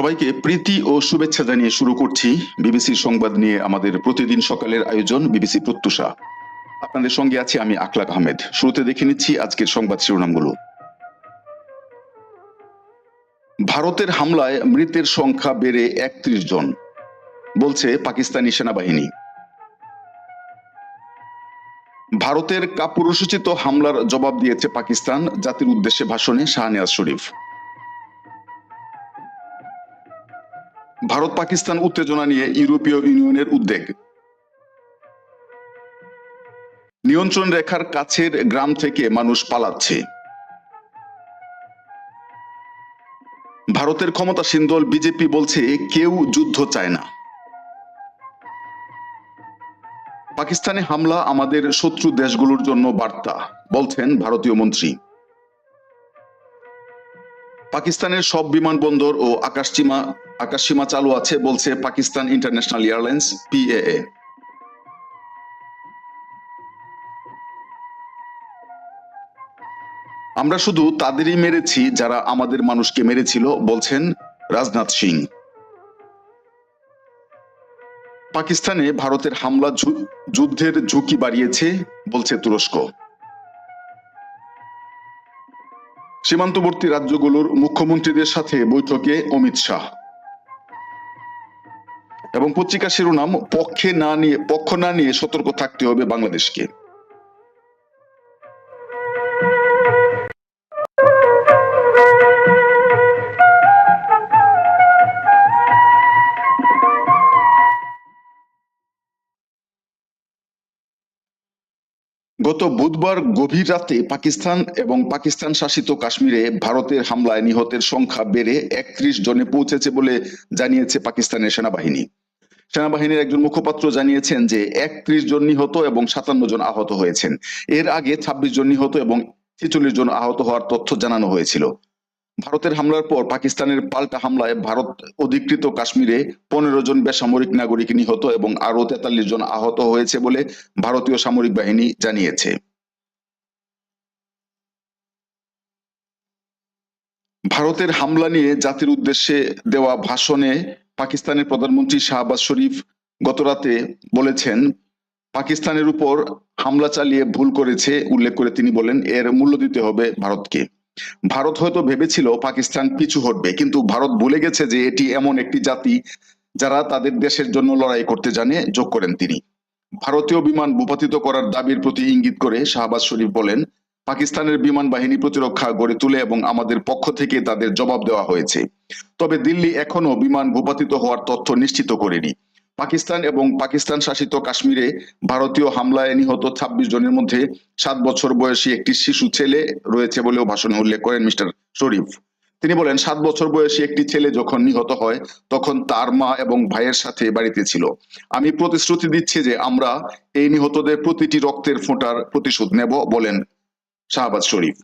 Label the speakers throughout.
Speaker 1: সবাইকে প্রীতি ও শুভেচ্ছা জানিয়ে শুরু করছি বিবিসির সংবাদ নিয়ে আমাদের প্রতিদিন সকালের আয়োজন বিবিসি প্রত্যুষা। আপনাদের সঙ্গে আছি আমি আকলাক আহমেদ। শুরুতে দেখে নিচ্ছি আজকের সংবাদ শিরোনামগুলো। ভারতের হামলায় মৃতের সংখ্যা বেড়ে একত্রিশ জন, বলছে পাকিস্তানি সেনাবাহিনী। ভারতের কাপুরসূচিত হামলার জবাব দিয়েছে পাকিস্তান, জাতির উদ্দেশ্যে ভাষণে শাহনেয়াজ শরীফ। ভারত পাকিস্তান উত্তেজনা নিয়ে ইউরোপীয় ইউনিয়নের উদ্বেগ। নিয়ন্ত্রণ রেখার কাছের গ্রাম থেকে মানুষ পালাচ্ছে। ভারতের ক্ষমতাসীন দল বিজেপি বলছে, কেউ যুদ্ধ চায় না। পাকিস্তানে হামলা আমাদের শত্রু দেশগুলোর জন্য বার্তা, বলছেন ভারতীয় মন্ত্রী। পাকিস্তানের সব বিমানবন্দর ও আকাশসীমা আকাশসীমা চালু আছে, বলছে পাকিস্তান ইন্টারন্যাশনাল এয়ারলাইন্স, পিএএ। আমরা শুধু তাদেরই মেরেছি যারা আমাদের মানুষকে মেরেছিল, বলছেন রাজনাথ সিং। পাকিস্তানে ভারতের হামলা যুদ্ধের ঝুঁকি বাড়িয়েছে, বলছে তুরস্ক। সীমান্তবর্তী রাজ্যগুলোর মুখ্যমন্ত্রীদের সাথে বৈঠকে অমিত শাহ। এবং পত্রিকা শিরোনাম, পক্ষে না নিয়ে পক্ষ না নিয়ে সতর্ক থাকতে হবে বাংলাদেশকে। গত বুধবার গভীর রাতে পাকিস্তান এবং পাকিস্তান শাসিত কাশ্মীরে ভারতের হামলায় নিহতের সংখ্যা বেড়ে একত্রিশ জনে পৌঁছেছে বলে জানিয়েছে পাকিস্তানের সেনাবাহিনী। সেনাবাহিনীর একজন মুখপাত্র জানিয়েছেন যে একত্রিশ জন নিহত এবং সাতান্ন জন আহত হয়েছেন। এর আগে ছাব্বিশ জন নিহত এবং ছেচল্লিশ জন আহত হওয়ার তথ্য জানানো হয়েছিল। ভারতের হামলার পর পাকিস্তানের পাল্টা হামলায় ভারত অধিকৃত কাশ্মীরে পনেরো জন বেসামরিক নাগরিক নিহত এবং আরও তেতাল্লিশ জন আহত হয়েছে বলে ভারতীয় সামরিক বাহিনী জানিয়েছে। ভারতের হামলা নিয়ে জাতির উদ্দেশ্যে দেওয়া ভাষণে পাকিস্তানের প্রধানমন্ত্রী শাহবাজ শরীফ গতরাতে বলেছেন, পাকিস্তানের উপর হামলা চালিয়ে ভুল করেছে, উল্লেখ করে তিনি বলেন, এর মূল্য দিতে হবে ভারতকে। ভারত হয়তো ভেবেছিল পাকিস্তান পিছু হটবে, কিন্তু ভারত ভুলে গেছে যে এটি এমন একটি জাতি যারা তাদের দেশের জন্য লড়াই করতে জানে, যোগ করেন তিনি। ভারতীয় বিমান ভূপাতিত করার দাবির প্রতি ইঙ্গিত করে শাহবাজ শরীফ বলেন, পাকিস্তানের বিমান বাহিনী প্রতিরক্ষা গড়ে তুলে এবং আমাদের পক্ষ থেকে তাদের জবাব দেওয়া হয়েছে। তবে দিল্লি এখনও বিমান ভূপাতিত হওয়ার তথ্য নিশ্চিত করেনি। পাকিস্তান এবং পাকিস্তান শাসিত কাশ্মীরে ভারতীয় হামলায় নিহত ছাব্বিশ জনের মধ্যে সাত বছর বয়সী একটি শিশু ছেলে রয়েছে বলেও ভাষণে উল্লেখ করেন মিস্টার শরীফ। তিনি বলেন, সাত বছর বয়সী একটি ছেলে যখন নিহত হয়, তখন তার মা এবং ভাইয়ের সাথে বাড়িতে ছিল। আমি প্রতিশ্রুতি দিচ্ছি যে আমরা এই নিহতদের প্রতিটি রক্তের ফোঁটার প্রতিশোধ নেব বলেন শাহবাজ শরীফ।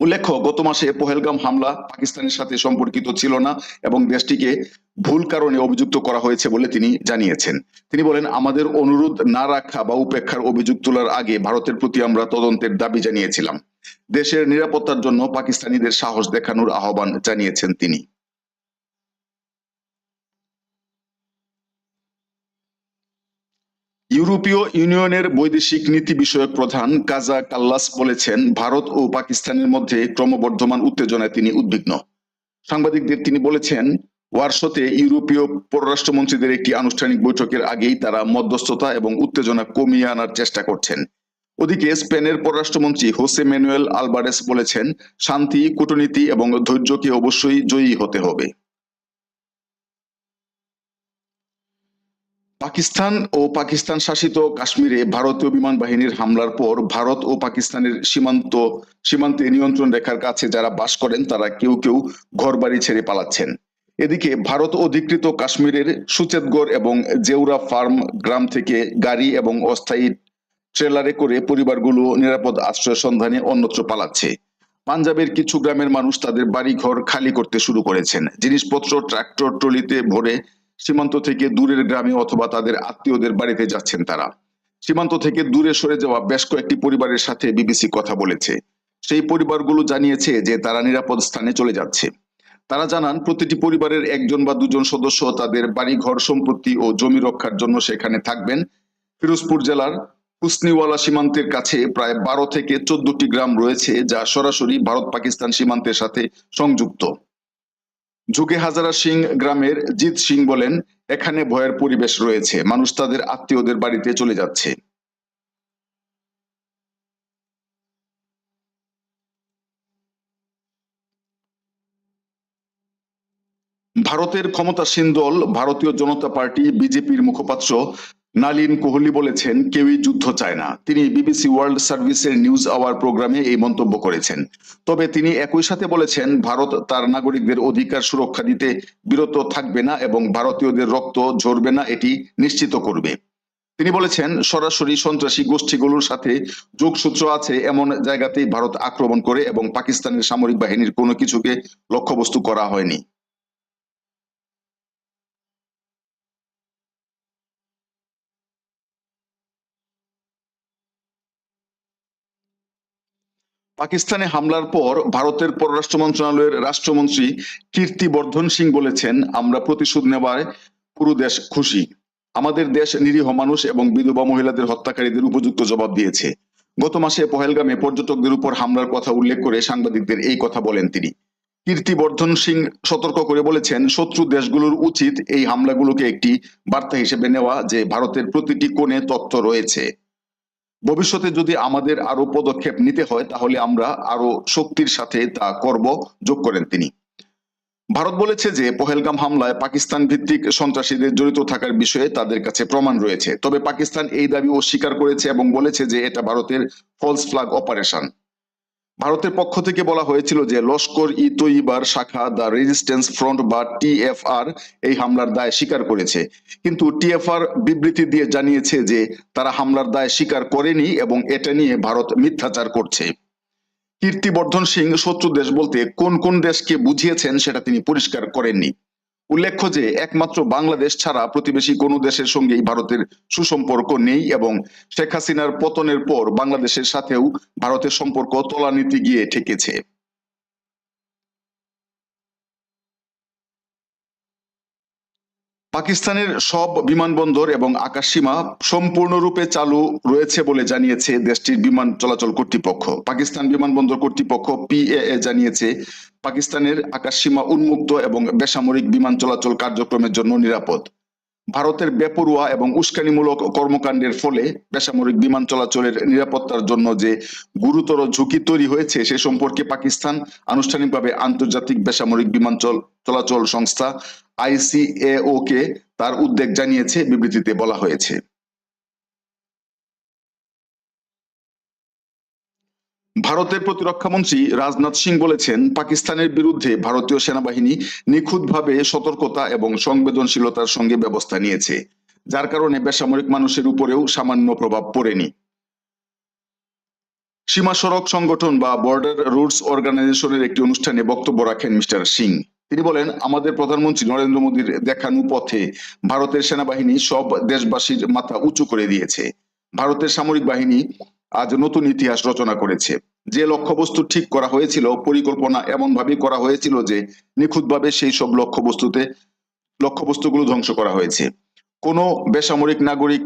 Speaker 1: উল্লেখ্য, গত মাসে পহেলগাম হামলা পাকিস্তানের সাথে সম্পর্কিত ছিল না এবং দেশটিকে ভুল কারণে অভিযুক্ত করা হয়েছে বলে তিনি জানিয়েছেন। তিনি বলেন, আমাদের অনুরোধ না রাখা বা উপেক্ষার অভিযোগ তোলার আগে ভারতের প্রতি আমরা তদন্তের দাবি জানিয়েছিলাম। দেশের নিরাপত্তার জন্য পাকিস্তানিদের সাহস দেখানোর আহ্বান জানিয়েছেন তিনি। ইউরোপীয় ইউনিয়নের বৈদেশিক নীতি বিষয়ক প্রধান কাজা কাল্লাস বলেছেন, ভারত ও পাকিস্তানের মধ্যে ক্রমবর্ধমান উত্তেজনায় তিনি উদ্বিগ্ন। সাংবাদিকদের তিনি বলেছেন, ওয়ারশোতে ইউরোপীয় পররাষ্ট্রমন্ত্রীদের একটি আনুষ্ঠানিক বৈঠকের আগেই তারা মধ্যস্থতা এবং উত্তেজনা কমিয়ে আনার চেষ্টা করছেন। ওদিকে স্পেনের পররাষ্ট্রমন্ত্রী হোসে ম্যানুয়েল আলবারেস বলেছেন, শান্তি, কূটনীতি এবং ধৈর্যকে অবশ্যই জয়ী হতে হবে। পাকিস্তান ও পাকিস্তান শাসিত কাশ্মীরে ভারতীয় বিমান বাহিনীর হামলার পর ভারত ও পাকিস্তানের সীমান্ত, সীমান্তে নিয়ন্ত্রণ রেখার কাছে যারা বাস করেন, তারা কেউ কেউ ঘরবাড়ি ছেড়ে পালাচ্ছেন। এদিকে ভারত অধিকৃত কাশ্মীরের সুচেতগড় এবং জেউরা ফার্ম গ্রাম থেকে গাড়ি এবং অস্থায়ী ট্রেলারে করে পরিবারগুলো নিরাপদ আশ্রয় সন্ধানে অন্যত্র পালাচ্ছে। পাঞ্জাবের কিছু গ্রামের মানুষ তাদের বাড়িঘর খালি করতে শুরু করেছেন। জিনিসপত্র, ট্রাক্টর, ট্রলিতে ভরে সীমান্ত থেকে দূরের গ্রামে অথবা তাদের আত্মীয়দের বাড়িতে যাচ্ছেন তারা। সীমান্ত থেকে দূরে সরে যাওয়া বেশ কয়েকটি পরিবারের সাথে বিবিসি কথা বলেছে। সেই পরিবারগুলো জানিয়েছে যে তারা নিরাপদ স্থানে চলে যাচ্ছে। তারা জানান, প্রতিটি পরিবারের একজন বা দুজন সদস্য তাদের বাড়ি ঘর সম্পত্তি ও জমি রক্ষার জন্য সেখানে থাকবেন। ফিরোজপুর জেলার হুসনিওয়ালা সীমান্তের কাছে প্রায় বারো থেকে চোদ্দটি গ্রাম রয়েছে যা সরাসরি ভারত পাকিস্তান সীমান্তের সাথে সংযুক্ত। ঝুঁকে হাজারা সিং গ্রামের জিৎ সিং বলেন, এখানে ভয়ের পরিবেশ রয়েছে। মানুষ তাদের আত্মীয়দের বাড়িতে চলে যাচ্ছে। ভারতের ক্ষমতাসীন দল, ভারতীয় জনতা পার্টি, বিজেপির মুখপাত্র নালিন কোহলি বলেছেন, কেউই যুদ্ধ চায় না। তিনি বিবিসি ওয়ার্ল্ড সার্ভিসের নিউজ আওয়ার প্রোগ্রামে এই মন্তব্য করেছেন। তবে তিনি একই সাথে বলেছেন, ভারত তার নাগরিকদের অধিকার সুরক্ষা দিতে বিরত থাকবে না এবং ভারতীয়দের রক্ত ঝরবে না, এটি নিশ্চিত করবে। তিনি বলেছেন, সরাসরি সন্ত্রাসী গোষ্ঠীগুলোর সাথে যোগসূত্র আছে, এমন জায়গাতেই ভারত আক্রমণ করে এবং পাকিস্তানের সামরিক বাহিনীর কোনো কিছুকে লক্ষ্যবস্তু করা হয়নি। পাকিস্তানে হামলার পর ভারতের পররাষ্ট্র মন্ত্রণালয়ের রাষ্ট্রমন্ত্রী কীর্তি বর্ধন সিং বলেছেন, আমরা প্রতিশোধ নেওয়ায় পুরো দেশ খুশি। আমাদের দেশ নিরীহ মানুষ এবং বিধবা মহিলাদের হত্যাকারীদের উপযুক্ত জবাব দিয়েছে। গত মাসে পহেলগামে পর্যটকদের উপর হামলার কথা উল্লেখ করে সাংবাদিকদের এই কথা বলেন তিনি। কীর্তি বর্ধন সিং সতর্ক করে বলেছেন, শত্রু দেশগুলোর উচিত এই হামলাগুলোকে একটি বার্তা হিসেবে নেওয়া যে ভারতের প্রতিটি কোণে তথ্য রয়েছে। ভবিষ্যতে যদি আমাদের আরও পদক্ষেপ নিতে হয়, তাহলে আমরা আরও শক্তির সাথে তা করব, যোগ করেন তিনি। ভারত বলেছে যে, পহেলগাম হামলায় পাকিস্তান ভিত্তিক সন্ত্রাসীদের জড়িত থাকার বিষয়ে তাদের কাছে প্রমাণ রয়েছে। তবে পাকিস্তান এই দাবি অস্বীকার করেছে এবং বলেছে যে, এটা ভারতের ফলস ফ্লাগ অপারেশন ভারতের পক্ষ থেকে বলা হয়েছিল যে লস্কর ই তৈবার শাখা দ্য রেজিস্ট্যান্স ফ্রন্ট বা টিএফআর এই হামলার দায় স্বীকার করেছে। কিন্তু টিএফআর বিবৃতি দিয়ে জানিয়েছে যে তারা হামলার দায় স্বীকার করেনি এবং এটা নিয়ে ভারত মিথ্যাচার করছে। কীর্তিবর্ধন সিং, শত্রু দেশ বলতে কোন কোন দেশকে বুঝিয়েছেন সেটা তিনি পরিষ্কার করেননি। উল্লেখ্য যে একমাত্র বাংলাদেশ ছাড়া প্রতিবেশী কোনো দেশের সঙ্গেই ভারতের সুসম্পর্ক নেই এবং শেখ হাসিনার পতনের পর বাংলাদেশের সাথেও ভারতের সম্পর্ক তলানিতে গিয়ে ঠেকেছে। পাকিস্তানের সব বিমানবন্দর এবং আকাশসীমা সম্পূর্ণরূপে চালু রয়েছে বলে জানিয়েছে দেশটির বিমান চলাচল কর্তৃপক্ষ। পাকিস্তান বিমানবন্দর কর্তৃপক্ষ পিএএ জানিয়েছে পাকিস্তানের আকাশসীমা উন্মুক্ত এবং বেসামরিক বিমান চলাচল কার্যক্রমের জন্য নিরাপদ। ভারতের বেপরুয়া এবং উস্কানিমূলক কর্মকাণ্ডের ফলে বেসামরিক বিমান চলাচলের নিরাপত্তার জন্য যে গুরুতর ঝুঁকি তৈরি হয়েছে, সে সম্পর্কে পাকিস্তান আনুষ্ঠানিকভাবে আন্তর্জাতিক বেসামরিক বিমান চল- চলাচল সংস্থা আইসিএও কে তার উদ্বেগ জানিয়েছে, বিবৃতিতে বলা হয়েছে। ভারতের প্রতিরক্ষা মন্ত্রী রাজনাথ সিং বলেছেন, পাকিস্তানের বিরুদ্ধে ভারতীয় সেনাবাহিনী নিখুঁতভাবে সতর্কতা এবং সংবেদনশীলতার সঙ্গে ব্যবস্থা নিয়েছে, যার কারণে বেসামরিক মানুষের উপরেও সামান্য প্রভাব পড়েনি। সীমা সড়ক সংগঠন বা বর্ডার রুটস অর্গানাইজেশনের একটি অনুষ্ঠানে বক্তব্য রাখেন মিস্টার সিং। তিনি বলেন, আমাদের প্রধানমন্ত্রী নরেন্দ্র মোদীর দেখানো পথে ভারতের সেনাবাহিনী সব দেশবাসীর মাথা উঁচু করে দিয়েছে। ভারতের সামরিক বাহিনী আজ নতুন ইতিহাস রচনা করেছে। যে লক্ষ্যবস্তু ঠিক করা হয়েছিল, পরিকল্পনা এমন ভাবে করা হয়েছিল যে নিখুঁতভাবে সেই সব লক্ষ্যবস্তুতে, লক্ষ্যবস্তুগুলো ধ্বংস করা হয়েছে। কোনো বেসামরিক নাগরিক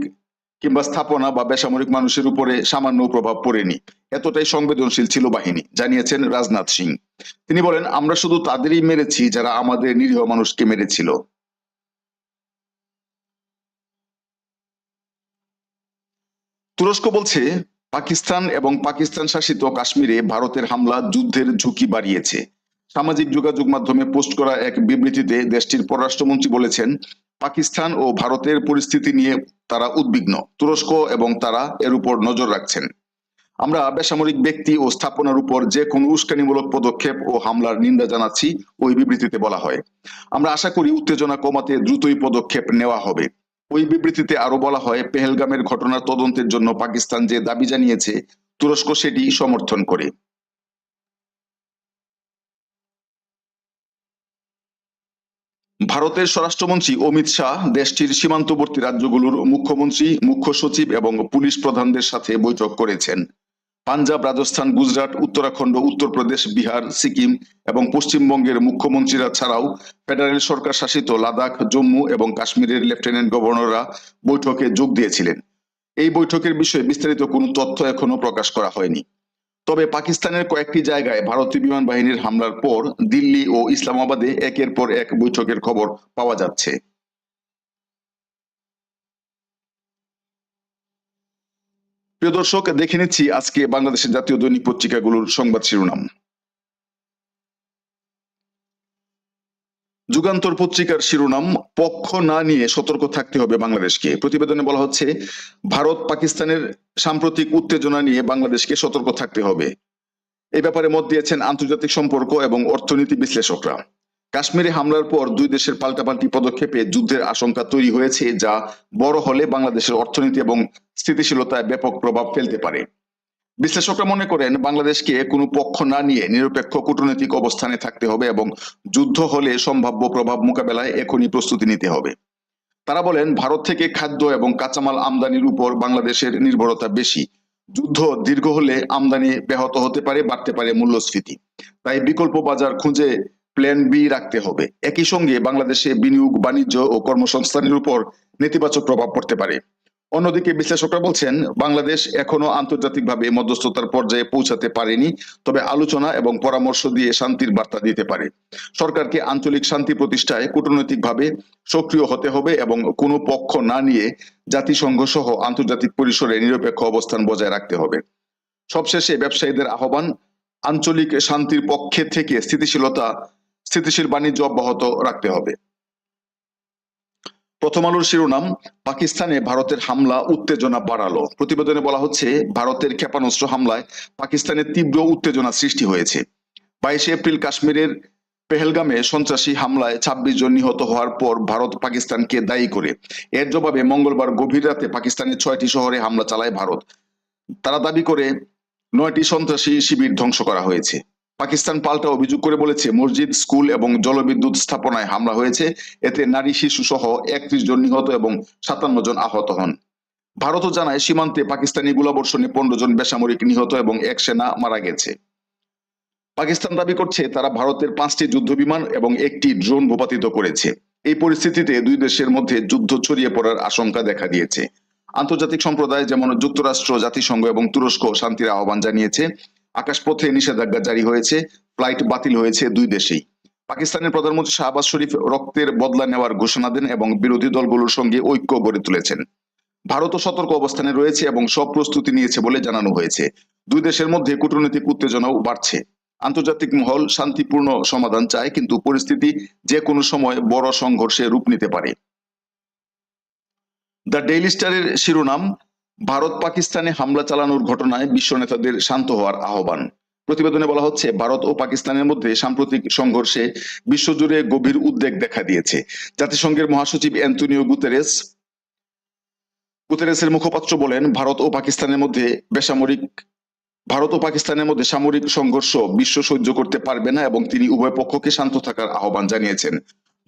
Speaker 1: কিংবা স্থাপনা বা বেসামরিক মানুষের উপরে সামান্য প্রভাব পড়েনি। এতটাই সংবেদনশীল ছিল বাহিনী, জানিয়েছেন রাজনাথ সিং। তিনি বলেন, আমরা শুধু তাদেরই মেরেছি যারা আমাদের নিরীহ মানুষকে মেরেছিল। তুরস্ক বলছে পাকিস্তান এবং পাকিস্তান শাসিত কাশ্মীরে ভারতের হামলা যুদ্ধের ঝুঁকি বাড়িয়েছে। সামাজিক যোগাযোগ মাধ্যমে পোস্ট করা এক বিবৃতিতে দেশটির পররাষ্ট্রমন্ত্রী বলেছেন, পাকিস্তান ও ভারতের পরিস্থিতি নিয়ে তারা উদ্বিগ্ন, তুরস্ক এবং তারা এর উপর নজর রাখছেন। আমরা বেসামরিক ব্যক্তি ও স্থাপনার উপর যে কোনো উস্কানিমূলক পদক্ষেপ ও হামলার নিন্দা জানাচ্ছি, ওই বিবৃতিতে বলা হয়। আমরা আশা করি উত্তেজনা কমাতে দ্রুতই পদক্ষেপ নেওয়া হবে। ওই বিবৃতিতে আরও বলা হয়, পেহেলগামের ঘটনার তদন্তের জন্য পাকিস্তান যে দাবি জানিয়েছে, তুরস্ক সেটি সমর্থন করে। ভারতের স্বরাষ্ট্রমন্ত্রী অমিত শাহ দেশটির সীমান্তবর্তী রাজ্যগুলোর মুখ্যমন্ত্রী, মুখ্য সচিব এবং পুলিশ প্রধানদের সাথে বৈঠক করেছেন। পাঞ্জাব, রাজস্থান, গুজরাট, উত্তরাখণ্ড, উত্তরপ্রদেশ, বিহার, সিকিম এবং পশ্চিমবঙ্গের মুখ্যমন্ত্রীরা ছাড়াও ফেডারেল সরকার শাসিত লাদাখ, জম্মু এবং কাশ্মীরের লেফটেন্যান্ট গভর্নররা বৈঠকে যোগ দিয়েছিলেন। এই বৈঠকের বিষয়ে বিস্তারিত কোনো তথ্য এখনও প্রকাশ করা হয়নি। তবে পাকিস্তানের কয়েকটি জায়গায় ভারতীয় বিমান বাহিনীর হামলার পর দিল্লি ও ইসলামাবাদে একের পর এক বৈঠকের খবর পাওয়া যাচ্ছে। প্রিয় দর্শক, দেখে নিচ্ছি আজকে বাংলাদেশের জাতীয় দৈনিক পত্রিকাগুলোর সংবাদ শিরোনাম। যুগান্তর পত্রিকার শিরোনাম, পক্ষ না নিয়ে সতর্ক থাকতে হবে বাংলাদেশকে। প্রতিবেদনে বলা হচ্ছে, ভারত পাকিস্তানের সাম্প্রতিক উত্তেজনা নিয়ে বাংলাদেশকে সতর্ক থাকতে হবে। এ ব্যাপারে মত দিয়েছেন আন্তর্জাতিক সম্পর্ক এবং অর্থনীতি বিশ্লেষকরা। কাশ্মীরে হামলার পর দুই দেশের পাল্টাপাল্টি পদক্ষেপে যুদ্ধের আশঙ্কা তৈরি হয়েছে, যা বড় হলে বাংলাদেশের অর্থনীতি এবং স্থিতিশীলতায় ব্যাপক প্রভাব ফেলতে পারে। বিশ্লেষকরা মনে করেন, বাংলাদেশকে কোনো পক্ষ না নিয়ে নিরপেক্ষ কূটনৈতিক অবস্থানে থাকতে হবে এবং যুদ্ধ হলে সম্ভাব্য প্রভাব মোকাবেলায় এখনই প্রস্তুতি নিতে হবে। তারা বলেন, ভারত থেকে খাদ্য এবং কাঁচামাল আমদানির উপর বাংলাদেশের নির্ভরতা বেশি। যুদ্ধ দীর্ঘ হলে আমদানি ব্যাহত হতে পারে, বাড়তে পারে মূল্যস্ফীতি। তাই বিকল্প বাজার খুঁজে প্ল্যান বি রাখতে হবে। একই সঙ্গে বাংলাদেশে বিনিয়োগ, বাণিজ্য ও কর্মসংস্থানের উপর নেতিবাচক প্রভাব পড়তে পারে। অন্যদিকে বিশ্লেষকরা বলছেন, বাংলাদেশ এখনও আন্তর্জাতিকভাবে মধ্যস্থতার পর্যায়ে পৌঁছাতে পারেনি, তবে আলোচনা এবং পরামর্শ দিয়ে শান্তির বার্তা দিতে পারে। সরকারকে আঞ্চলিক শান্তি প্রতিষ্ঠায় কূটনৈতিকভাবে সক্রিয় হতে হবে এবং কোনো পক্ষ না নিয়ে জাতিসংঘ সহ আন্তর্জাতিক পরিসরে নিরপেক্ষ অবস্থান বজায় রাখতে হবে। সবশেষে ব্যবসায়ীদের আহ্বান, আঞ্চলিক শান্তির পক্ষে থেকে স্থিতিশীলতা স্থিতিশীল বাণিজ্য অব্যাহত রাখতে হবে। প্রথম আলোর শিরোনাম, পাকিস্তানে ভারতের হামলা উত্তেজনা বাড়ালো। প্রতিবেদনে বলা হচ্ছে, ভারতের ক্ষেপণাস্ত্র হামলায় পাকিস্তানের তীব্র উত্তেজনা সৃষ্টি হয়েছে। বাইশে এপ্রিল কাশ্মীরের পেহেলগামে সন্ত্রাসী হামলায় ছাব্বিশ জন নিহত হওয়ার পর ভারত পাকিস্তানকে দায়ী করে। এর জবাবে মঙ্গলবার গভীর রাতে পাকিস্তানের ছয়টি শহরে হামলা চালায় ভারত। তারা দাবি করে, নয়টি সন্ত্রাসী শিবির ধ্বংস করা হয়েছে। পাকিস্তান পাল্টা অভিযোগ করে বলেছে, মসজিদ, স্কুল এবং জলবিদ্যুৎ স্থাপনায় হামলা হয়েছে। এতে নারী, শিশু সহ একত্রিশ জন নিহত এবং সাতান্ন জন আহত হন। ভারতও জানায়, সীমান্তে পাকিস্তানি গোলাবর্ষণে পনেরো জন বেসামরিক নিহত এবং এক সেনা মারা গেছে। পাকিস্তান দাবি করছে, তারা ভারতের পাঁচটি যুদ্ধ বিমান এবং একটি ড্রোন ভূপাতিত করেছে। এই পরিস্থিতিতে দুই দেশের মধ্যে যুদ্ধ ছড়িয়ে পড়ার আশঙ্কা দেখা দিয়েছে। আন্তর্জাতিক সম্প্রদায়, যেমন যুক্তরাষ্ট্র, জাতিসংঘ এবং তুরস্ক, শান্তির আহ্বান জানিয়েছে। আকাশপথে নিষেধাজ্ঞা জারি হয়েছে, ফ্লাইট বাতিল হয়েছে দুই দেশেই। পাকিস্তানের প্রধানমন্ত্রী শাহবাজ শরীফ রক্তের বদলা নেওয়ার ঘোষণা দেন এবং বিরোধী দলগুলোর সঙ্গে ঐক্য গড়ে তুলেছেন। ভারতও সতর্ক অবস্থানে রয়েছে এবং সব প্রস্তুতি নিয়েছে বলে জানানো হয়েছে। দুই দেশের মধ্যে কূটনৈতিক উত্তেজনাও বাড়ছে। আন্তর্জাতিক মহল শান্তিপূর্ণ সমাধান চায়, কিন্তু পরিস্থিতি যে কোনো সময় বড় সংঘর্ষে রূপ নিতে পারে। দ্য ডেইলি স্টারের শিরোনাম ভারত পাকিস্তানে হামলা চালানোর ঘটনায় বিশ্ব নেতাদের শান্ত হওয়ার আহ্বান। প্রতিবেদনে বলা হচ্ছে, ভারত ও পাকিস্তানের মধ্যে সাম্প্রতিক সংঘর্ষে বিশ্বজুড়ে গভীর উদ্বেগ দেখা দিয়েছে। জাতিসংঘের মহাসচিব অ্যান্টনিও গুতেরেস গুতেরেসের মুখপাত্র বলেন, ভারত ও পাকিস্তানের মধ্যে বেসামরিক ভারত ও পাকিস্তানের মধ্যে সামরিক সংঘর্ষ বিশ্ব সহ্য করতে পারবে না এবং তিনি উভয় পক্ষকে শান্ত থাকার আহ্বান জানিয়েছেন।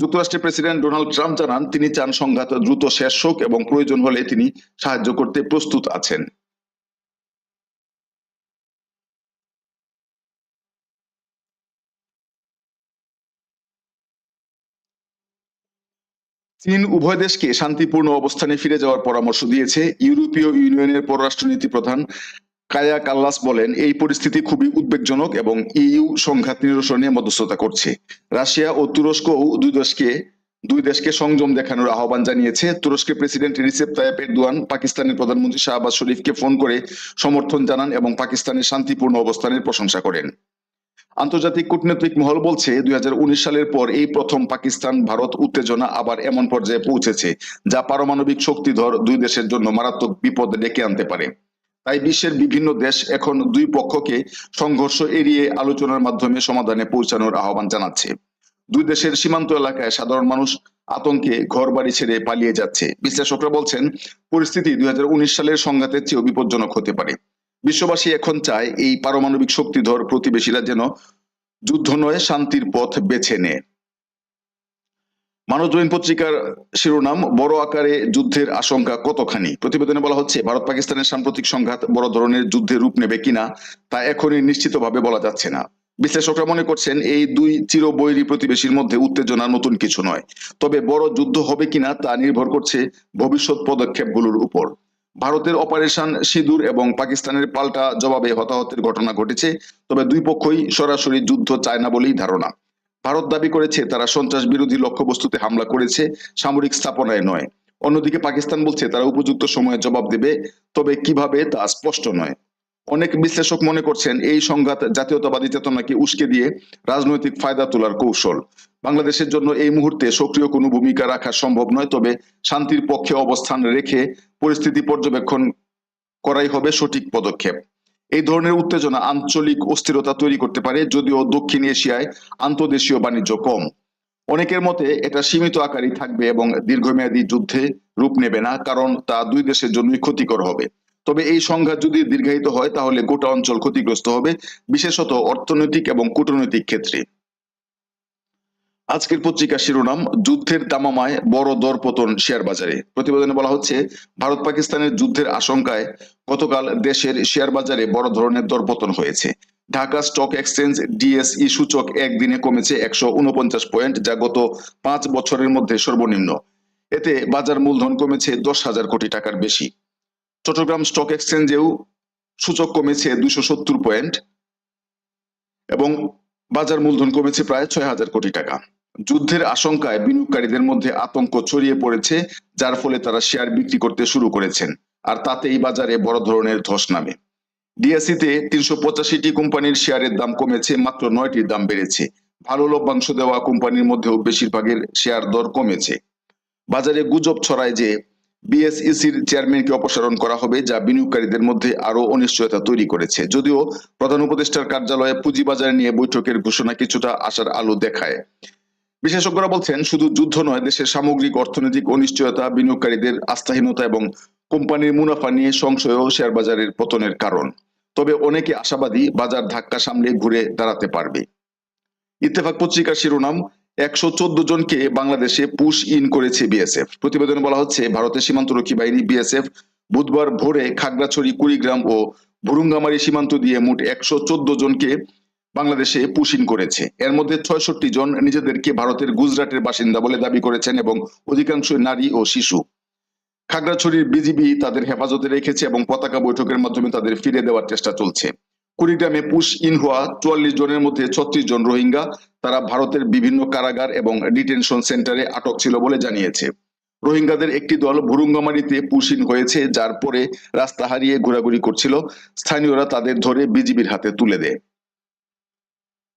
Speaker 1: যুক্তরাষ্ট্রের প্রেসিডেন্ট ডোনাল্ড ট্রাম্প জানান, তিনি চান সংঘাত দ্রুত শেষ হোক এবং প্রয়োজন হলে তিনি সাহায্য করতে প্রস্তুত আছেন। চীন উভয় দেশকে শান্তিপূর্ণ অবস্থানে ফিরে যাওয়ার পরামর্শ দিয়েছে। ইউরোপীয় ইউনিয়নের পররাষ্ট্রনীতি প্রধান কায়া কাল্লাস বলেন, এই পরিস্থিতি খুবই উদ্বেগজনক এবং ইইউ সংঘাত নিরসনে মধ্যস্থতা করছে। রাশিয়া ও তুরস্কও দুই দেশকে দুই দেশকে সংযম দেখানোর আহ্বান জানিয়েছে। তুরস্কের প্রেসিডেন্ট রিসেপ তাইপ এরদোয়ান পাকিস্তানের প্রধানমন্ত্রী শাহবাজ শরীফকে ফোন করে সমর্থন জানান এবং পাকিস্তানের শান্তিপূর্ণ অবস্থানের প্রশংসা করেন। আন্তর্জাতিক কূটনৈতিক মহল বলছে, দুই হাজার উনিশ সালের পর এই প্রথম পাকিস্তান ভারত উত্তেজনা আবার এমন পর্যায়ে পৌঁছেছে, যা পারমাণবিক শক্তিধর দুই দেশের জন্য মারাত্মক বিপদ ডেকে আনতে পারে। তাই বিশ্বের বিভিন্ন দেশ এখন দুই পক্ষকে সংঘর্ষ এড়িয়ে আলোচনার মাধ্যমে সমাধানে পৌঁছানোর আহ্বান জানাচ্ছে। দুই দেশের সীমান্ত এলাকায় সাধারণ মানুষ আতঙ্কে ঘর বাড়ি ছেড়ে পালিয়ে যাচ্ছে। বিশ্লেষকরা বলছেন, পরিস্থিতি দুই হাজার উনিশ সালের সংঘাতের চেয়েও বিপজ্জনক হতে পারে। বিশ্ববাসী এখন চায় এই পারমাণবিক শক্তিধর প্রতিবেশীরা যেন যুদ্ধ নয়, শান্তির পথ বেছে নেয়। মানবজমিন পত্রিকার শিরোনাম, বড় আকারে যুদ্ধের আশঙ্কা কতখানি? প্রতিবেদনে বলা হচ্ছে, ভারত পাকিস্তানের সাম্প্রতিক সংঘাত বড় ধরনের যুদ্ধে রূপ নেবে কিনা তা এখনই নিশ্চিতভাবে বলা যাচ্ছে না। বিশ্লেষকরা মনে করছেন, এই দুই চিরবৈরী প্রতিবেশীর মধ্যে উত্তেজনা নতুন কিছু নয়। তবে বড় যুদ্ধ হবে কিনা তা নির্ভর করছে ভবিষ্যৎ পদক্ষেপগুলোর উপর। ভারতের অপারেশন সিঁদুর এবং পাকিস্তানের পাল্টা জবাবে হতাহতের ঘটনা ঘটেছে, তবে দুই পক্ষই সরাসরি যুদ্ধ চায় না বলেই ধারণা। ভারত দাবি করেছে, তারা সন্ত্রাস বিরোধী লক্ষ্যবস্তুতে হামলা করেছে, সামরিক স্থাপনায় নয়। অন্যদিকে পাকিস্তান বলছে, তারা উপযুক্ত সময়ে জবাব দেবে, তবে কীভাবে তা স্পষ্ট নয়। অনেক বিশ্লেষক মনে করছেন, এই সংঘাত জাতীয়তাবাদী চেতনাকে উস্কে দিয়ে রাজনৈতিক ফায়দা তোলার কৌশল। বাংলাদেশের জন্য এই মুহূর্তে সক্রিয় কোনো ভূমিকা রাখা সম্ভব নয়, তবে শান্তির পক্ষে অবস্থান রেখে পরিস্থিতি পর্যবেক্ষণ করাই হবে সঠিক পদক্ষেপ। এই ধরনের উত্তেজনা আঞ্চলিক অস্থিরতা তৈরি করতে পারে, যদিও দক্ষিণ এশিয়ায় আন্তর্দেশীয় বাণিজ্য কম। অনেকের মতে এটা সীমিত আকারই থাকবে এবং দীর্ঘমেয়াদী যুদ্ধে রূপ নেবে না, কারণ তা দুই দেশের জন্যই ক্ষতিকর হবে। তবে এই সংঘাত যদি দীর্ঘায়িত হয়, তাহলে গোটা অঞ্চল ক্ষতিগ্রস্ত হবে, বিশেষত অর্থনৈতিক এবং কূটনৈতিক ক্ষেত্রে। আজকের পত্রিকা শিরোনাম, যুদ্ধের তামামায় বড় দরপতন শেয়ার বাজারে প্রতিবেদনে বলা হচ্ছে, ভারত পাকিস্তানের যুদ্ধের আশঙ্কায় গতকাল দেশের শেয়ার বাজারে বড় ধরনের দরপতন হয়েছে। ঢাকা স্টক এক্সচেঞ্জ ডিএসই সূচক একদিনে কমেছে একশো উনপঞ্চাশ পয়েন্ট, যা গত পাঁচ বছরের মধ্যে সর্বনিম্ন। এতে বাজার মূলধন কমেছে দশ হাজার কোটি টাকার বেশি। চট্টগ্রাম স্টক এক্সচেঞ্জেও সূচক কমেছে দুশো সত্তর পয়েন্ট এবং বাজার মূলধন কমেছে প্রায় ছয় হাজার কোটি টাকা। যুদ্ধের আশঙ্কায় বিনিয়োগকারীদের মধ্যে আতঙ্ক ছড়িয়ে পড়েছে, যার ফলে তারা শেয়ার বিক্রি করতে শুরু করেছেন, আর তাতেই বাজারে বড় ধরনের ধস নামে। ডিএসিতে তিনশো পঁচাশিটি কোম্পানির শেয়ারের দাম কমেছে, মাত্র নয়টির দাম বেড়েছে। ভালো লভ্যাংশ দেওয়া কোম্পানির মধ্যেও বেশিরভাগের শেয়ার দর কমেছে। বাজারে গুজব ছড়ায় যে বিএসইসির চেয়ারম্যানকে অপসারণ করা হবে, যা বিনিয়োগকারীদের মধ্যে আরও অনিশ্চয়তা তৈরি করেছে। যদিও প্রধান উপদেষ্টার কার্যালয়ে পুঁজিবাজার নিয়ে বৈঠকের ঘোষণা কিছুটা আশার আলো দেখায়। বিশেষজ্ঞরা বলছেন, শুধু যুদ্ধ নয়, দেশের সামগ্রিক অর্থনৈতিক অনিশ্চয়তা, বিনিয়োগকারীদের আস্থাহীনতা এবং কোম্পানির মুনাফা নিয়ে সংশয়ও শেয়ার বাজারের পতনের কারণ। তবে অনেকে আশাবাদী বাজার ধাক্কা সামলে ঘুরে দাঁড়াতে পারবে। ইত্তেফাক পত্রিকার শিরোনাম, একশো চোদ্দ জনকে বাংলাদেশে পুশ ইন করেছে বিএসএফ। প্রতিবেদনে বলা হচ্ছে, ভারতের সীমান্তরক্ষী বাহিনী বিএসএফ বুধবার ভোরে খাগড়াছড়ি, কুড়িগ্রাম ও ভুরুঙ্গামারি সীমান্ত দিয়ে মোট একশো চোদ্দ জনকে বাংলাদেশে পুশিন করেছে। এর মধ্যে ছয়ষট্টি জন নিজেদেরকে ভারতের গুজরাটের বাসিন্দা বলে দাবি করেছেন এবং অধিকাংশ নারী ও শিশু। খাগড়াছড়ির বিজিবি তাদের হেফাজতে রেখেছে এবং পতাকা বৈঠকের মাধ্যমে তাদের ফিরে দেওয়ার চেষ্টা চলছে। কুড়িগ্রামে পুশ ইন হওয়া চুয়াল্লিশ জনের মধ্যে ছত্রিশ জন রোহিঙ্গা। তারা ভারতের বিভিন্ন কারাগার এবং ডিটেনশন সেন্টারে আটক ছিল বলে জানিয়েছে। রোহিঙ্গাদের একটি দল ভুরুঙ্গামারিতে পুশিন হয়েছে, যার পরে রাস্তা হারিয়ে ঘোরাঘুরি করছিল। স্থানীয়রা তাদের ধরে বিজিবির হাতে তুলে দেয়।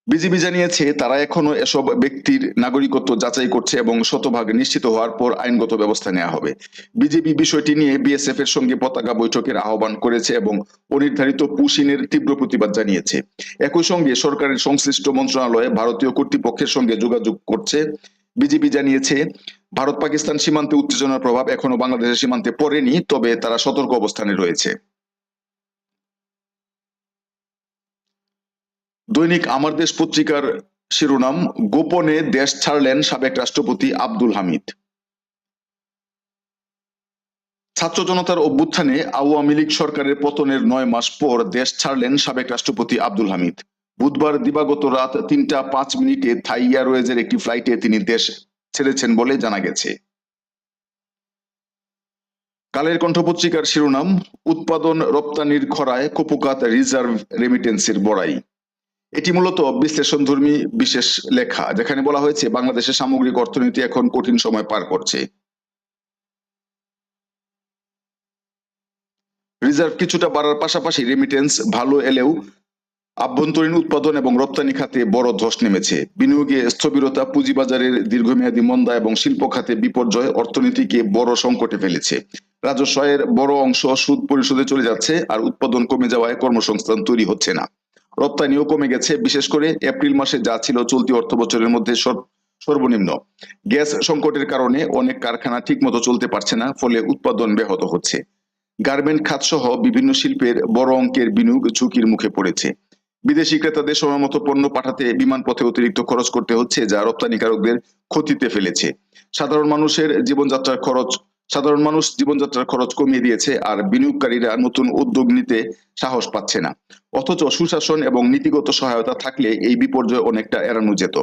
Speaker 1: বিজিবি জানিয়েছে, তারা এখনও এসব ব্যক্তির নাগরিকত্ব যাচাই করছে এবং শতভাগ নিশ্চিত হওয়ার পর আইনগত ব্যবস্থা নেওয়া হবে। বিজেপি বিষয়টি নিয়ে বিএসএফ এর সঙ্গে পতাকা বৈঠকের আহ্বান করেছে এবং অনির্ধারিত পুশিনের তীব্র প্রতিবাদ জানিয়েছে। একই সঙ্গে সরকারের সংশ্লিষ্ট মন্ত্রণালয়ে ভারতীয় কর্তৃপক্ষের সঙ্গে যোগাযোগ করছে। বিজেপি জানিয়েছে ভারত পাকিস্তান সীমান্তে উত্তেজনার প্রভাব এখনও বাংলাদেশের সীমান্তে পড়েনি, তবে তারা সতর্ক অবস্থানে রয়েছে। দৈনিক আমার দেশ পত্রিকার শিরোনাম, গোপনে দেশ ছাড়লেন সাবেক রাষ্ট্রপতি আব্দুল হামিদ। ছাত্র জনতার অভ্যুত্থানে আওয়ামী লীগ সরকারের পতনের নয় মাস পর দেশ ছাড়লেন সাবেক রাষ্ট্রপতি আব্দুল হামিদ। বুধবার দিবাগত রাত তিনটা পাঁচ মিনিটে থাই এয়ারওয়েজের একটি ফ্লাইটে তিনি দেশ ছেড়েছেন বলে জানা গেছে। কালের কণ্ঠ পত্রিকার শিরোনাম, উৎপাদন রপ্তানির খরায় কপুকাত রিজার্ভ রেমিটেন্সের বড়াই। এটি মূলত বিশ্লেষণধর্মী বিশেষ লেখা, যেখানে বলা হয়েছে বাংলাদেশের সামগ্রিক অর্থনীতি এখন কঠিন সময় পার করছে। রিজার্ভ কিছুটা বাড়ার পাশাপাশি রেমিটেন্স ভালো এলেও আভ্যন্তরীণ উৎপাদন এবং রপ্তানি খাতে বড় ধস নেমেছে। বিনিয়োগে স্থবিরতা পুঁজিবাজারের দীর্ঘমেয়াদী মন্দা এবং শিল্প খাতে বিপর্যয় অর্থনীতিকে বড় সংকটে ফেলেছে। রাজস্ব আয়ের বড় অংশ সুদ পরিশোধে চলে যাচ্ছে আর উৎপাদন কমে যাওয়ায় কর্মসংস্থান তৈরি হচ্ছে না। রপ্তানিও কমে গেছে। বিশেষ করে এপ্রিল মাসে যা ছিল চলতি অর্থ বছরের মধ্যে সর্বনিম্ন। গ্যাস সংকটের কারণে অনেক কারখানা ঠিকমতো চলতে পারছে না, ফলে উৎপাদন ব্যাহত হচ্ছে। গার্মেন্ট খাত সহ বিভিন্ন শিল্পের বড় অঙ্কের বিনিয়োগ ঝুঁকির মুখে পড়েছে। বিদেশি ক্রেতাদের সময় মতো পণ্য পাঠাতে বিমান পথে অতিরিক্ত খরচ করতে হচ্ছে, যা রপ্তানিকারকদের ক্ষতিতে ফেলেছে। সাধারণ মানুষের জীবনযাত্রার খরচ সাধারণ মানুষ জীবনযাত্রার খরচ কমিয়ে দিয়েছে, আর বিনিয়োগকারীরা নতুন উদ্যোগ নিতে সাহস পাচ্ছে না। অথচ সুশাসন এবং নীতিগত সহায়তা থাকলে এই বিপর্যয় অনেকটা এড়ানো যেত।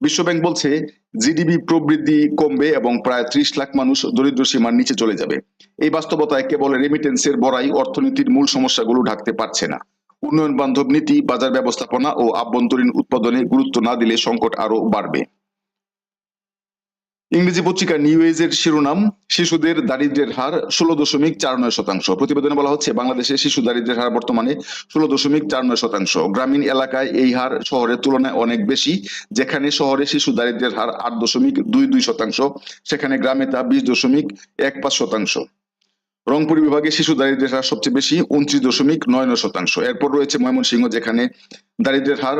Speaker 1: বিশ্বব্যাংক বলছে, জিডিপি প্রবৃদ্ধি কমবে এবং প্রায় ত্রিশ লাখ মানুষ দরিদ্র সীমার নিচে চলে যাবে। এই বাস্তবতায় কেবল রেমিটেন্সের বড়াই অর্থনীতির মূল সমস্যাগুলো ঢাকতে পারছে না। উন্নয়ন বান্ধব নীতি, বাজার ব্যবস্থাপনা ও আভ্যন্তরীণ উৎপাদনে গুরুত্ব না দিলে সংকট আরও বাড়বে। ইংরেজি পত্রিকা নিউ এজের শিরোনাম, শিশুদের দারিদ্র্যের হার ষোলো দশমিক চার নয় শতাংশ। প্রতিবেদনে বলা হচ্ছে, বাংলাদেশে শিশু দারিদ্র্যের হার বর্তমানে ষোলো দশমিক চার নয় শতাংশ। গ্রামীণ এলাকায় এই হার শহরের তুলনায় অনেক বেশি, যেখানে শহরে শিশু দারিদ্র্যের হার আট দশমিক দুই দুই শতাংশ, সেখানে গ্রামে তা বিশ দশমিক এক পাঁচ শতাংশ। রংপুর বিভাগে শিশু দারিদ্রের হার সবচেয়ে বেশি, উনত্রিশ দশমিক নয় নয় শতাংশ। এরপর রয়েছে ময়মনসিংহ, যেখানে দারিদ্র্যের হার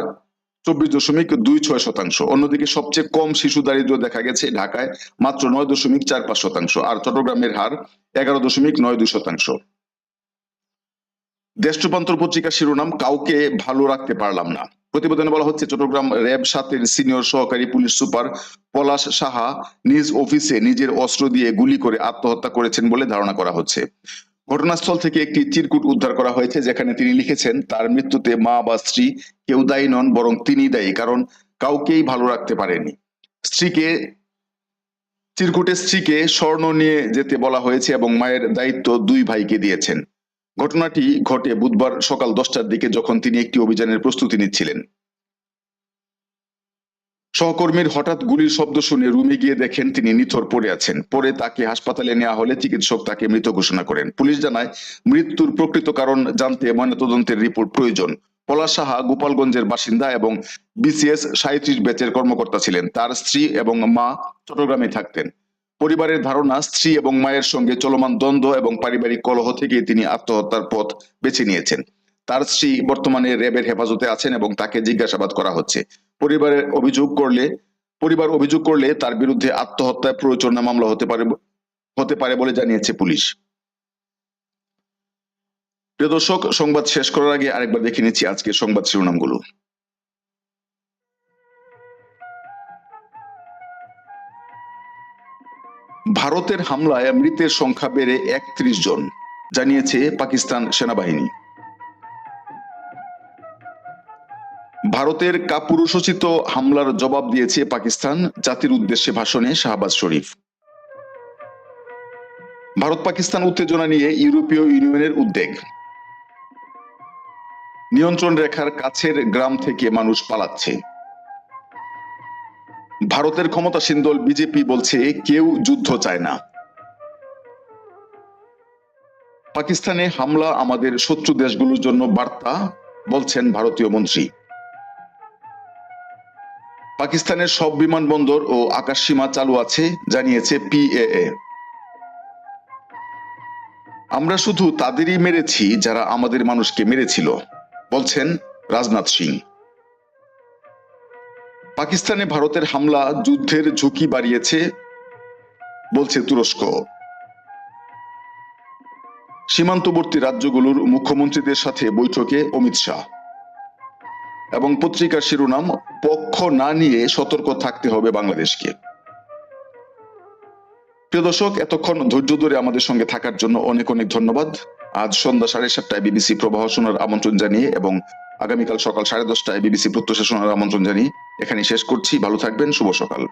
Speaker 1: চব্বিশ দশমিক দুই ছয় শতাংশ। অন্যদিকে সবচেয়ে কম শিশু দারিদ্র্য দেখা গেছে ঢাকায়, মাত্র নয় দশমিক চার পাঁচ শতাংশ আর চট্টগ্রামের হার এগারো দশমিক নয় দুই শতাংশ। দেশ রূপান্তর পত্রিকার শিরোনাম, কাউকে ভালো রাখতে পারলাম না। প্রতিবেদনে বলা হচ্ছে, চট্টগ্রাম র্যাব সাতের সিনিয়র সহকারী পুলিশ সুপার পলাশ সাহা নিজ অফিসে নিজের অস্ত্র দিয়ে গুলি করে আত্মহত্যা করেছেন বলে ধারণা করা হচ্ছে। ঘটনাস্থল থেকে একটি চিরকুট উদ্ধার করা হয়েছে, যেখানে তিনি লিখেছেন, তার মৃত্যুতে মা বা স্ত্রী কেউ দায়ী নন, বরং তিনি দায়ী, কারণ কাউকেই ভালো রাখতে পারেনি। স্ত্রীকে, চিরকুটে স্ত্রীকে স্বর্ণ নিয়ে যেতে বলা হয়েছে এবং মায়ের দায়িত্ব দুই ভাইকে দিয়েছেন। ঘটনাটি ঘটে বুধবার সকাল দশটার দিকে, যখন তিনি একটি অভিযানের প্রস্তুতি নিচ্ছিলেন। সহকর্মীর হঠাৎ গুলির শব্দ শুনে রুমে গিয়ে দেখেন তিনি নিথর পড়ে আছেন। পরে তাকে হাসপাতালে নেওয়া হলে চিকিৎসক তাকে মৃত ঘোষণা করেন। পুলিশ জানায়, মৃত্যুর প্রকৃত কারণ জানতে ময়নাতদন্তের রিপোর্ট প্রয়োজন। পলাশ সাহা গোপালগঞ্জের বাসিন্দা এবং বিসিএস সাঁত্রিশ ব্যাচের কর্মকর্তা ছিলেন। তার স্ত্রী এবং মা চট্টগ্রামে থাকতেন। পরিবারের ধারণা, স্ত্রী এবং মায়ের সঙ্গে চলমান দ্বন্দ্ব এবং পারিবারিক কলহ থেকে তিনি আত্মহত্যার পথ বেছে নিয়েছেন। তার স্ত্রী বর্তমানে র্যাবের হেফাজতে আছেন এবং তাকে জিজ্ঞাসাবাদ করা হচ্ছে। পরিবারের অভিযোগ করলে, পরিবার অভিযোগ করলে তার বিরুদ্ধে আত্মহত্যায় প্ররোচনা মামলা হতে পারে হতে পারে বলে জানিয়েছে পুলিশ। প্রিয় দর্শক, সংবাদ শেষ করার আগে আরেকবার দেখে নিচ্ছি আজকের সংবাদ শিরোনামগুলো। ভারতের হামলায় মৃতের সংখ্যা বেড়ে একত্রিশ জন, জানিয়েছে পাকিস্তান সেনাবাহিনী। ভারতের কাপুরুষোচিত হামলার জবাব দিয়েছে পাকিস্তান জাতির উদ্দেশ্যে ভাষণে শাহবাজ শরীফ। ভারত পাকিস্তান উত্তেজনা নিয়ে ইউরোপীয় ইউনিয়নের উদ্বেগ। নিয়ন্ত্রণ রেখার কাছের গ্রাম থেকে মানুষ পালাচ্ছে। ভারতের ক্ষমতাসীন দল বিজেপি বলছে কেউ যুদ্ধ চায় না। পাকিস্তানে হামলা আমাদের শত্রু দেশগুলোর জন্য বার্তা, বলছেন ভারতীয় মন্ত্রী। পাকিস্তানের সব বিমানবন্দর ও আকাশসীমা চালু আছে, জানিয়েছে পিএএ আমরা শুধু তাদেরই মেরেছি যারা আমাদের মানুষকে মেরেছিল, বলছেন রাজনাথ সিং। পাকিস্তানে ভারতের হামলা যুদ্ধের ঝুঁকি বাড়িয়েছে, বলছে তুরস্ক। সীমান্তবর্তী রাজ্যগুলোর মুখ্যমন্ত্রীদের সাথে বৈঠকে অমিত শাহ। এবং পত্রিকার শিরোনাম, পক্ষ না নিয়ে সতর্ক থাকতে হবে বাংলাদেশকে। প্রিয় দর্শক, এতক্ষণ ধৈর্য ধরে আমাদের সঙ্গে থাকার জন্য অনেক অনেক ধন্যবাদ। আজ সন্ধ্যা সাড়ে সাতটায় বিবিসি প্রবাহ শোনার আমন্ত্রণ জানিয়ে এবং আগামীকাল সকাল সাড়ে দশটায় বিবিসি প্রত্যাশা শোনার আমন্ত্রণ জানিয়ে এখানে শেষ করছি। ভালো থাকবেন, শুভ সকাল।